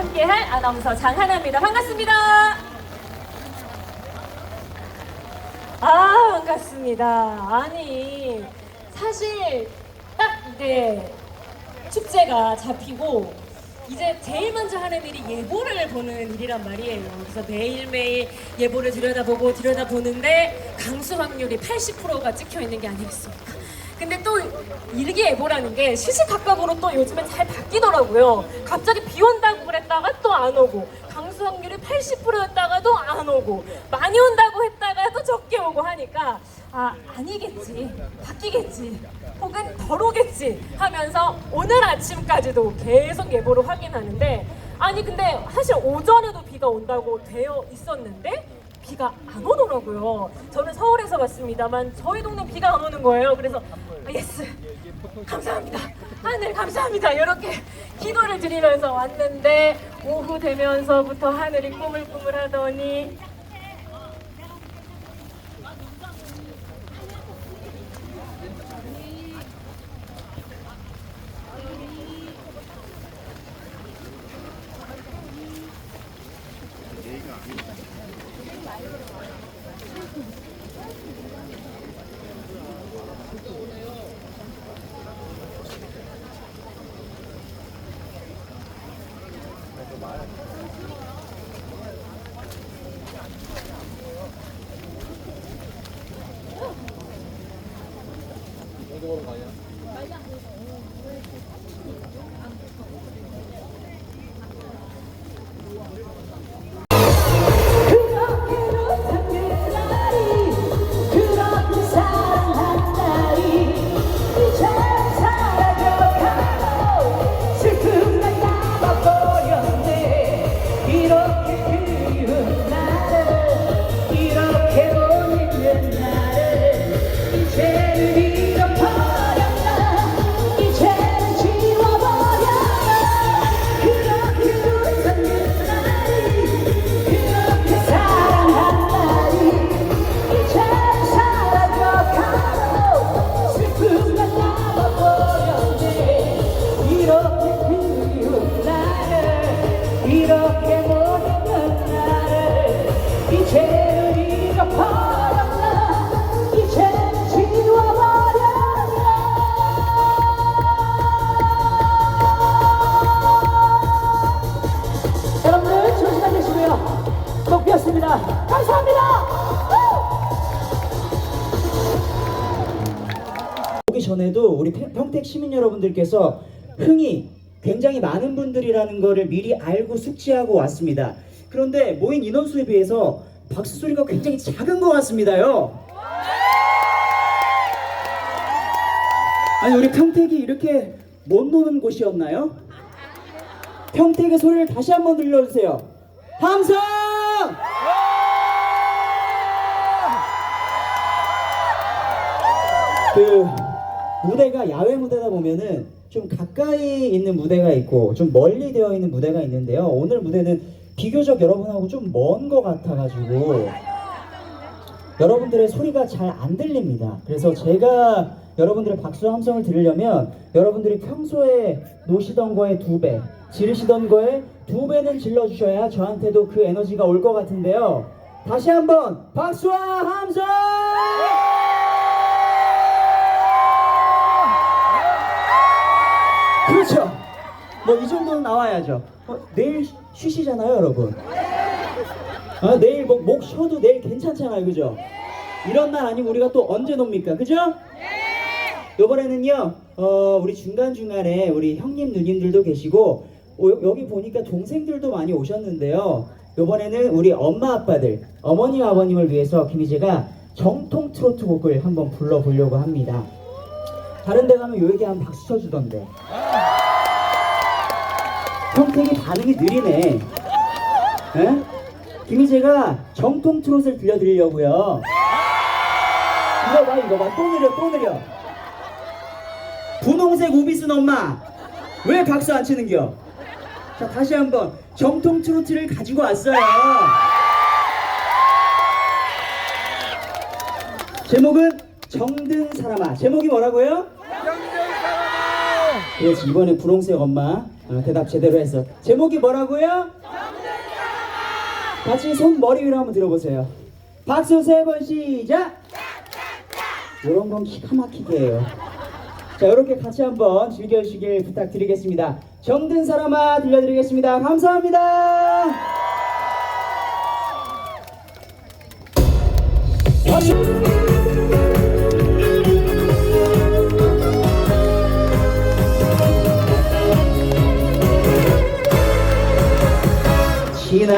함께할 아나운서 장하나입니다. 반갑습니다. 아 반갑습니다. 아니 사실 딱 이제 축제가 잡히고 이제 제일 먼저 하는 일이 예보를 보는 일이란 말이에요. 그래서 매일매일 예보를 들여다보고 들여다보는데 강수 확률이 80%가 찍혀 있는 게 아니겠습니까? 근데 또 일기예보라는 게 시시각각으로 또 요즘엔 잘 바뀌더라고요. 갑자기 비 온다고 그랬다가 또 안 오고 강수 확률이 80%였다가도 안 오고 많이 온다고 했다가 또 적게 오고 하니까 아 아니겠지 바뀌겠지 혹은 덜 오겠지 하면서 오늘 아침까지도 계속 예보를 확인하는데 아니 근데 사실 오전에도 비가 온다고 되어 있었는데 비가 안 오더라고요. 저는 서울에서 왔습니다만 저희 동네 비가 안 오는 거예요. 그래서 아, 예스 감사합니다. 하늘 감사합니다. 이렇게 기도를 드리면서 왔는데 오후 되면서부터 하늘이 꾸물꾸물하더니 여러분들께서 흥이 굉장히 많은 분들이라는 거를 미리 알고 숙지하고 왔습니다. 그런데 모인 인원수에 비해서 박수 소리가 굉장히 작은 것 같습니다요. 아니 우리 평택이 이렇게 못 노는 곳이었나요? 평택의 소리를 다시 한번 들려주세요. 함성! 그 무대가 야외 무대다 보면은 좀 가까이 있는 무대가 있고 좀 멀리 되어 있는 무대가 있는데요. 오늘 무대는 비교적 여러분하고 좀 먼 것 같아가지고 여러분들의 소리가 잘 안 들립니다. 그래서 제가 여러분들의 박수 함성을 들으려면 여러분들이 평소에 노시던 거에 두 배, 지르시던 거에 두 배는 질러주셔야 저한테도 그 에너지가 올 것 같은데요. 다시 한번 박수와 함성! 그렇죠. 뭐 이 정도는 나와야죠. 어, 내일 쉬- 쉬시잖아요, 여러분. 아, 내일 뭐, 목 쉬어도 내일 괜찮잖아요, 그죠? 이런 날 아니면 우리가 또 언제 놉니까, 그죠? 이번에는요, 어, 우리 중간 중간에 우리 형님 누님들도 계시고 어, 여기 보니까 동생들도 많이 오셨는데요. 이번에는 우리 엄마 아빠들, 어머니 아버님을 위해서 김희재가 정통 트로트 곡을 한번 불러보려고 합니다. 다른 데 가면 요 얘기하면 박수 쳐주던데. 평택이 반응이 느리네. 에? 김희재가 정통 트롯을 들려드리려고요. 이거 봐, 이거 봐. 또 느려, 또 느려. 분홍색 우비순 엄마. 왜 박수 안 치는겨? 자, 다시 한번. 정통 트로트를 가지고 왔어요. 제목은 정든 사람아. 제목이 뭐라고요? 그렇지 이번에 분홍색 엄마 어, 대답 제대로 했어 제목이 뭐라고요? 같이 손 머리 위로 한번 들어보세요. 박수 세 번 시작! 이런 건 기가 막히게 해요. 자 이렇게 같이 한번 즐겨주시길 부탁드리겠습니다. 정든 사람아 들려드리겠습니다. 감사합니다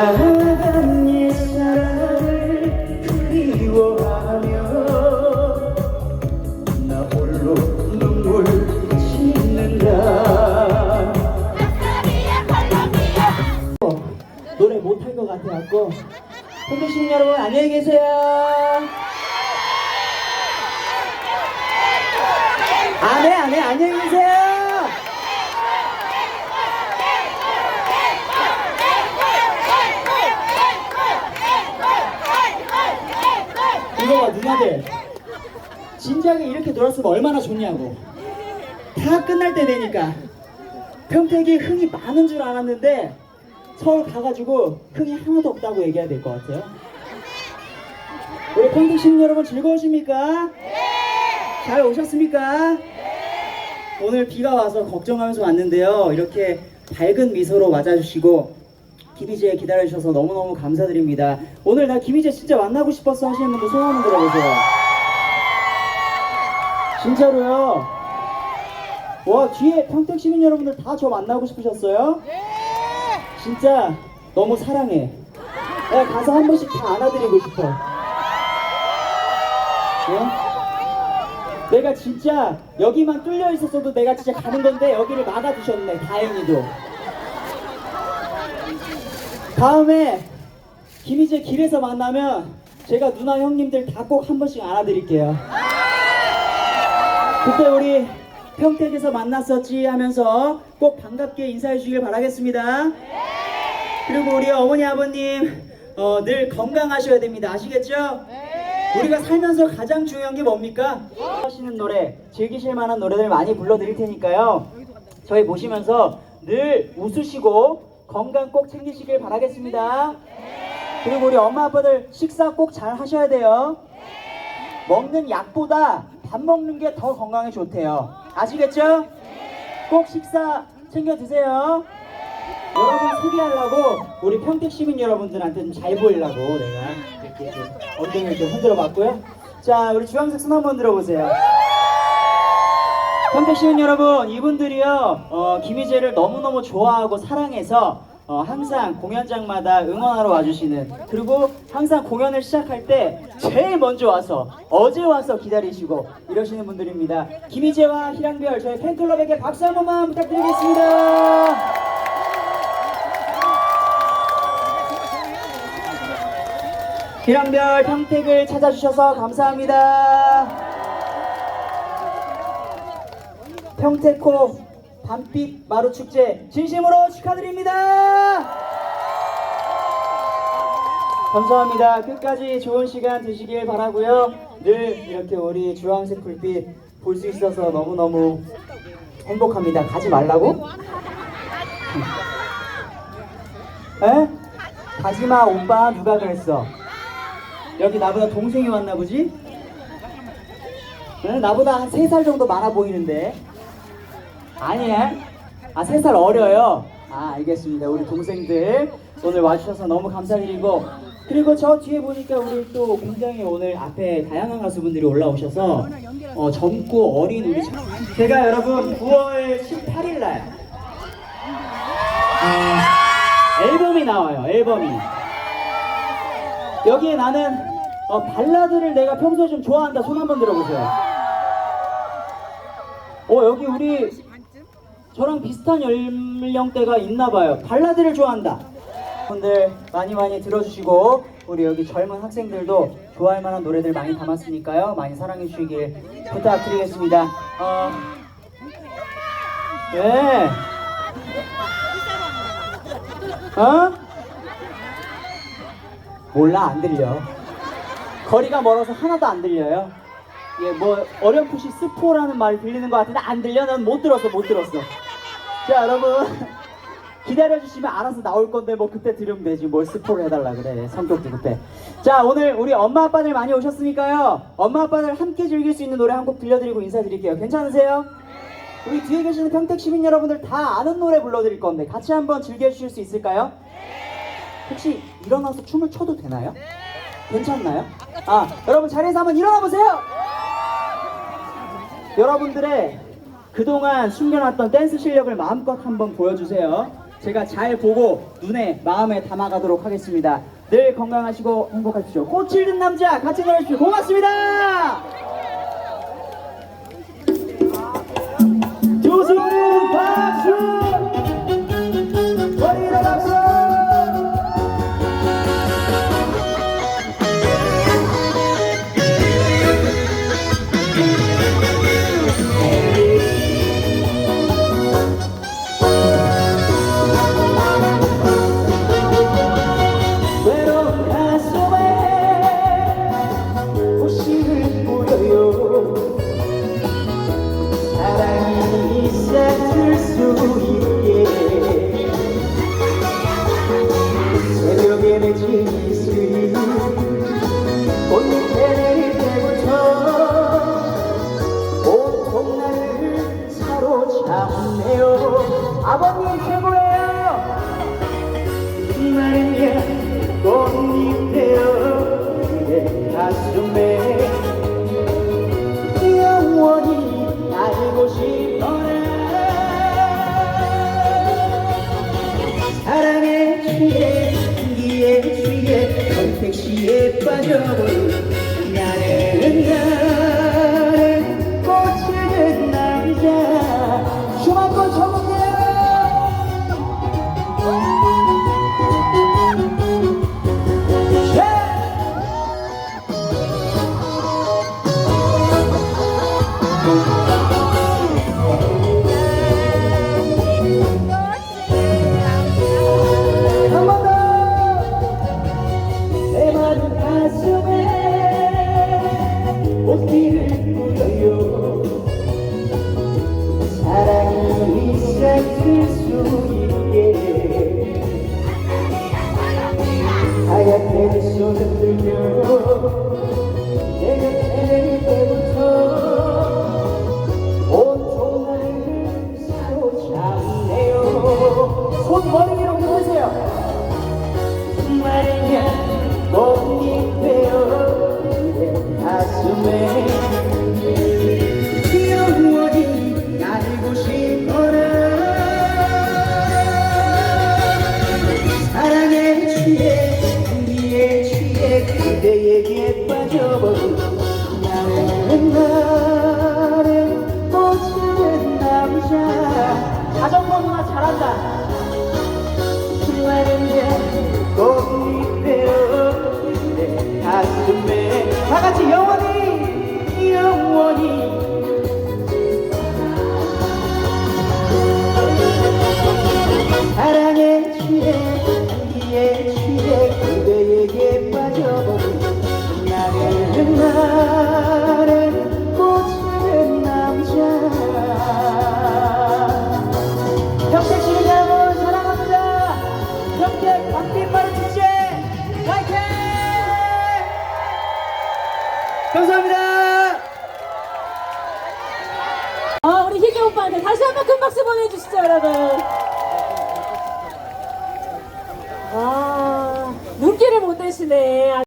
지나간 옛사랑을 그리워하며 나 홀로 눈물 짓는다. 어, 노래 못할 것 같아갖고 팬들신 여러분 안녕히 계세요. 안해 안해 안녕히 계세요 누나들 진작에 이렇게 놀았으면 얼마나 좋냐고. 다 끝날 때 되니까. 평택이 흥이 많은 줄 알았는데 서울 가가지고 흥이 하나도 없다고 얘기해야 될 것 같아요. 우리 평택 시민 여러분 즐거우십니까? 잘 오셨습니까? 오늘 비가 와서 걱정하면서 왔는데요. 이렇게 밝은 미소로 맞아주시고 김희재 기다려주셔서 너무너무 감사드립니다. 오늘 나 김희재 진짜 만나고 싶었어 하시는 분들 손 한번 들어보세요. 진짜로요? 와 뒤에 평택 시민 여러분들 다 저 만나고 싶으셨어요? 진짜 너무 사랑해. 내가 가서 한 번씩 다 안아드리고 싶어. 예? 내가 진짜 여기만 뚫려 있었어도 내가 진짜 가는 건데 여기를 막아주셨네 다행히도. 다음에 김희재 길에서 만나면 제가 누나 형님들 다 꼭 한 번씩 안아드릴게요. 그때 우리 평택에서 만났었지 하면서 꼭 반갑게 인사해 주시길 바라겠습니다. 그리고 우리 어머니 아버님 어, 늘 건강하셔야 됩니다. 아시겠죠? 우리가 살면서 가장 중요한 게 뭡니까? 하시는 노래, 즐기실 만한 노래들 많이 불러드릴 테니까요. 저희 보시면서 늘 웃으시고 건강 꼭 챙기시길 바라겠습니다. 그리고 우리 엄마 아빠들 식사 꼭 잘 하셔야 돼요. 먹는 약보다 밥 먹는 게 더 건강에 좋대요. 아시겠죠? 꼭 식사 챙겨 드세요. 여러분 소개하려고 우리 평택 시민 여러분들한테 좀 잘 보이려고 내가 이렇게 좀 엉덩이를 좀 흔들어 봤고요. 자, 우리 주황색 손 한번 들어보세요. 시민 여러분, 이분들이요, 어, 김희재를 너무너무 좋아하고 사랑해서 어, 항상 공연장마다 응원하러 와주시는 그리고 항상 공연을 시작할 때 제일 먼저 와서 어제 와서 기다리시고 이러시는 분들입니다. 김희재와 희랑별 저희 팬클럽에게 박수 한 번만 부탁드리겠습니다. 희랑별 평택을 찾아주셔서 감사합니다. 평택호 밤빛 마루 축제 진심으로 축하드립니다. 감사합니다. 끝까지 좋은 시간 되시길 바라고요. 늘 이렇게 우리 주황색 불빛 볼 수 있어서 너무너무 행복합니다. 가지 말라고? 에? 가지마 오빠 누가 그랬어? 여기 나보다 동생이 왔나 보지? 응? 나보다 한 3살 정도 많아 보이는데 아니야? 아, 3살 어려요? 아, 알겠습니다. 우리 동생들 오늘 와주셔서 너무 감사드리고 그리고 저 뒤에 보니까 우리 또 굉장히 오늘 앞에 다양한 가수분들이 올라오셔서 어, 젊고 어린 우리 참- 제가 여러분 9월 18일 날 어, 앨범이 나와요. 앨범이 여기에 나는 어, 발라드를 내가 평소에 좀 좋아한다. 손 한번 들어보세요. 어 여기 우리 저랑 비슷한 연령대가 있나 봐요. 발라드를 좋아한다. 분들 많이 많이 들어주시고 우리 여기 젊은 학생들도 좋아할 만한 노래들 많이 담았으니까요. 많이 사랑해 주시길 부탁드리겠습니다. 어, 네. 어? 몰라 안 들려. 거리가 멀어서 하나도 안 들려요. 예, 뭐 어렴풋이 스포라는 말이 들리는 것 같은데 안 들려? 난 못 들었어, 못 들었어. 자, 여러분 기다려 주시면 알아서 나올 건데 뭐 그때 들으면 되지. 뭘 스포를 해달라 그래. 성격도 급해. 자, 오늘 우리 엄마 아빠들 많이 오셨으니까요. 엄마 아빠들 함께 즐길 수 있는 노래 한 곡 들려드리고 인사드릴게요. 괜찮으세요? 우리 뒤에 계시는 평택 시민 여러분들 다 아는 노래 불러드릴 건데 같이 한번 즐겨주실 수 있을까요? 혹시 일어나서 춤을 춰도 되나요? 괜찮나요? 아, 여러분 자리에서 한번 일어나 보세요. 여러분들의 그동안 숨겨놨던 댄스 실력을 마음껏 한번 보여주세요. 제가 잘 보고 눈에 마음에 담아가도록 하겠습니다. 늘 건강하시고 행복하십시오. 꽃을 든 남자 같이 놀아주십시오. 고맙습니다. 사랑에 취해 기에 취해 선택시에 빠져버린 가슴에 꽃길을 뿌려요. 사랑이 시작될 수 있게 하얗게 내 손을 들며